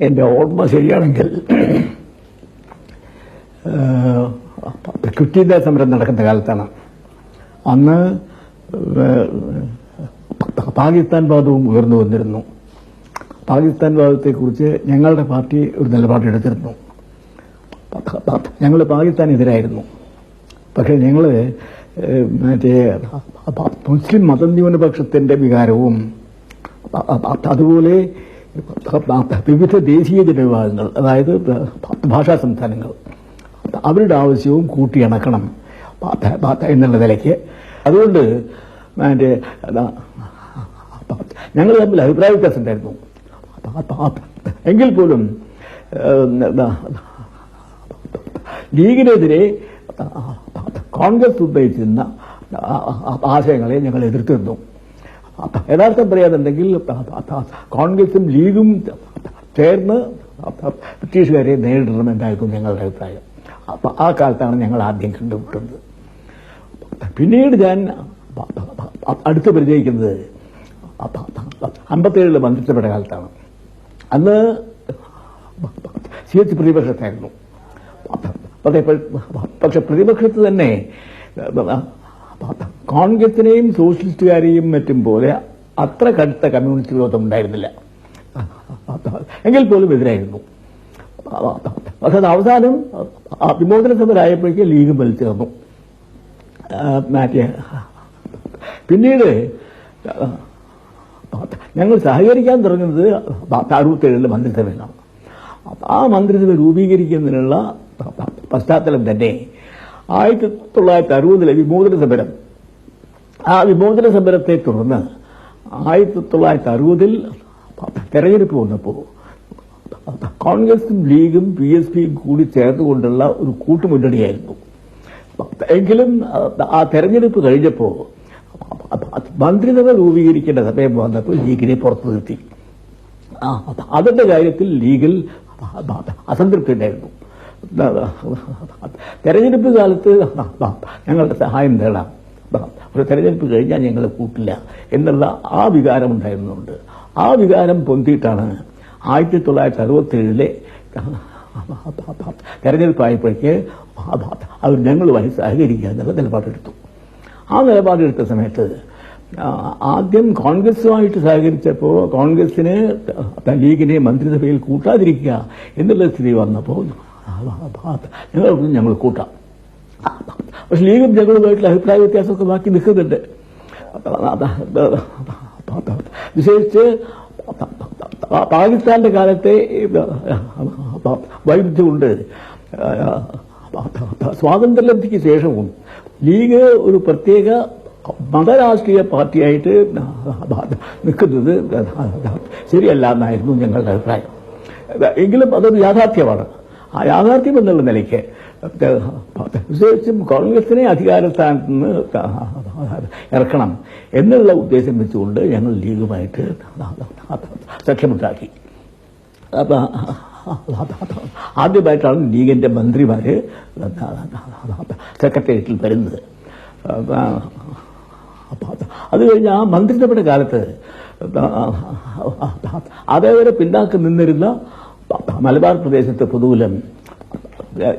എന്റെ ഓർമ്മ ശരിയാണെങ്കിൽ ഏഹ്, ക്വിറ്റ് സമരം നടക്കുന്ന കാലത്താണ്. അന്ന് പാകിസ്ഥാൻ വാദവും ഉയർന്നു വന്നിരുന്നു. പാകിസ്ഥാൻ വാദത്തെക്കുറിച്ച് ഞങ്ങളുടെ പാർട്ടി ഒരു നിലപാടെടുത്തിരുന്നു ഞങ്ങൾ പാകിസ്ഥാനെതിരായിരുന്നു. പക്ഷേ ഞങ്ങൾ മറ്റേ മുസ്ലിം മതന്യൂനപക്ഷത്തിന്റെ വികാരവും അതുപോലെ വിവിധ ദേശീയ ജനവിഭാഗങ്ങൾ അതായത് ഭാഷാ സംസ്ഥാനങ്ങൾ അവരുടെ ആവശ്യവും കൂട്ടിയിണക്കണം എന്നുള്ള നിലയ്ക്ക്. അതുകൊണ്ട് ഞങ്ങൾ തമ്മിൽ അഭിപ്രായ വ്യത്യാസം ഉണ്ടായിരുന്നു. എങ്കിൽ പോലും ലീഗിനെതിരെ കോൺഗ്രസ് ഉന്നയിച്ചിരുന്ന ആശയങ്ങളെ ഞങ്ങൾ എതിർത്തിരുന്നു. യഥാർത്ഥം പറയാന്നുണ്ടെങ്കിൽ കോൺഗ്രസും ലീഗും ചേർന്ന് ബ്രിട്ടീഷുകാരെ നേരിടണമെന്നായിരുന്നു ഞങ്ങളുടെ അഭിപ്രായം. അപ്പൊ ആ കാലത്താണ് ഞങ്ങൾ ആദ്യം കണ്ടുമുട്ടുന്നത്. പിന്നീട് ഞാൻ അടുത്ത് പരിചയിക്കുന്നത് അമ്പത്തേഴിലെ മന്ത്രിസഭയുടെ കാലത്താണ്. അന്ന് സി എച്ച് പ്രതിപക്ഷത്തായിരുന്നു. പക്ഷെ പ്രതിപക്ഷത്ത് തന്നെ കോൺഗ്രസിനെയും സോഷ്യലിസ്റ്റുകാരെയും മറ്റും പോലെ അത്ര കടുത്ത കമ്മ്യൂണിസ്റ്റ് വിരോധം ഉണ്ടായിരുന്നില്ല എങ്കിൽ പോലും എതിരായിരുന്നു. പക്ഷെ അവസാനം വിമോചന സമരായപ്പോഴേക്ക് ലീഗ് വലിച്ചേർന്നു മാറ്റിയ പിന്നീട് ഞങ്ങൾ സഹകരിക്കാൻ തുടങ്ങുന്നത് അറുപത്തേഴിലെ മന്ത്രിസഭയിലാണ്. ആ മന്ത്രിസഭ രൂപീകരിക്കുന്നതിനുള്ള പശ്ചാത്തലം തന്നെ ആയിരത്തി തൊള്ളായിരത്തി അറുപതിലെ വിമോചന സമരം ആ വിമോചന സമരത്തെ തുടർന്ന് ആയിരത്തി തൊള്ളായിരത്തി അറുപതിൽ തെരഞ്ഞെടുപ്പ് വന്നപ്പോൾ കോൺഗ്രസും ലീഗും പി എസ് പിയും കൂടി ചേർന്നുകൊണ്ടുള്ള ഒരു കൂട്ടുമുന്നണിയായിരുന്നു. എങ്കിലും ആ തെരഞ്ഞെടുപ്പ് കഴിഞ്ഞപ്പോൾ മന്ത്രിസഭ രൂപീകരിക്കേണ്ട സമയം വന്നപ്പോൾ ലീഗിനെ പുറത്തു നിർത്തി. അതിന്റെ കാര്യത്തിൽ ലീഗിൽ അസംതൃപ്തി ഉണ്ടായിരുന്നു. തെരഞ്ഞെടുപ്പ് കാലത്ത് ഞങ്ങളുടെ സഹായം നേടാം. ഒരു തെരഞ്ഞെടുപ്പ് കഴിഞ്ഞാൽ ഞങ്ങളെ കൂട്ടില്ല എന്നുള്ള ആ വികാരം ഉണ്ടായിരുന്നുണ്ട്. ആ വികാരം പൊന്തിയിട്ടാണ് ആയിരത്തി തൊള്ളായിരത്തി അറുപത്തി ഏഴിലെ തെരഞ്ഞെടുപ്പായപ്പോഴേക്ക് അവർ ഞങ്ങളുമായി സഹകരിക്കുക എന്നുള്ള നിലപാടെടുത്തു. ആ നിലപാടെടുത്ത സമയത്ത് ആദ്യം കോൺഗ്രസുമായിട്ട് സഹകരിച്ചപ്പോൾ കോൺഗ്രസിന് ലീഗിനെ മന്ത്രിസഭയിൽ കൂട്ടാതിരിക്കുക എന്നുള്ള സ്ഥിതി വന്നപ്പോൾ ഞങ്ങൾ ഞങ്ങൾ കൂട്ടാം. പക്ഷെ ലീഗും ഞങ്ങളുമായിട്ടുള്ള അഭിപ്രായ വ്യത്യാസമൊക്കെ ബാക്കി നിൽക്കുന്നുണ്ട്. വിശേഷിച്ച് പാകിസ്ഥാന്റെ കാലത്തെ വൈരുദ്ധ്യമുണ്ട്. സ്വാതന്ത്ര്യലബ്ധിക്ക് ശേഷവും ലീഗ് ഒരു പ്രത്യേക മതരാഷ്ട്രീയ പാർട്ടിയായിട്ട് നിൽക്കുന്നത്. ശരിയല്ല എന്നായിരുന്നു ഞങ്ങളുടെ അഭിപ്രായം. എങ്കിലും അതൊരു യാഥാർത്ഥ്യമാണ്. ആ യാഥാർത്ഥ്യം എന്നുള്ള നിലയ്ക്ക് കോൺഗ്രസിനെ കോൺഗ്രസിനെ അധികാരസ്ഥാനത്ത് നിന്ന് ഇറക്കണം എന്നുള്ള ഉദ്ദേശം വെച്ചുകൊണ്ട് ഞങ്ങൾ ലീഗുമായിട്ട് സഖ്യമുണ്ടാക്കി ആദ്യമായിട്ടാണ് ലീഗിന്റെ മന്ത്രിമാര് സെക്രട്ടേറിയറ്റിൽ വരുന്നത് അത് കഴിഞ്ഞ് ആ മന്ത്രിസഭയുടെ കാലത്ത് അതേവരെ പിന്നാക്കം നിന്നിരുന്ന മലബാർ പ്രദേശത്തെ പൊതുവിലും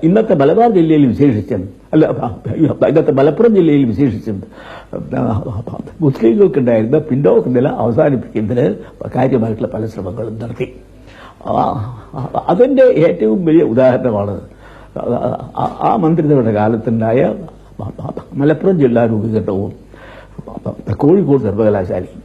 ഇന്നത്തെ മലബാർ ജില്ലയിൽ വിശേഷിച്ചും അല്ല ഇന്നത്തെ മലപ്പുറം ജില്ലയിൽ വിശേഷിച്ചും മുസ്ലിങ്ങൾക്കുണ്ടായിരുന്ന പിന്നോക്ക നില അവസാനിപ്പിക്കുന്നതിന് കാര്യമായിട്ടുള്ള പല ശ്രമങ്ങളും നടത്തി. അതിന്റെ ഏറ്റവും വലിയ ഉദാഹരണമാണ് ആ മന്ത്രിസഭയുടെ കാലത്തുണ്ടായ മലപ്പുറം ജില്ലാ രൂപീകരണവും കോഴിക്കോട് സർവകലാശാലയും.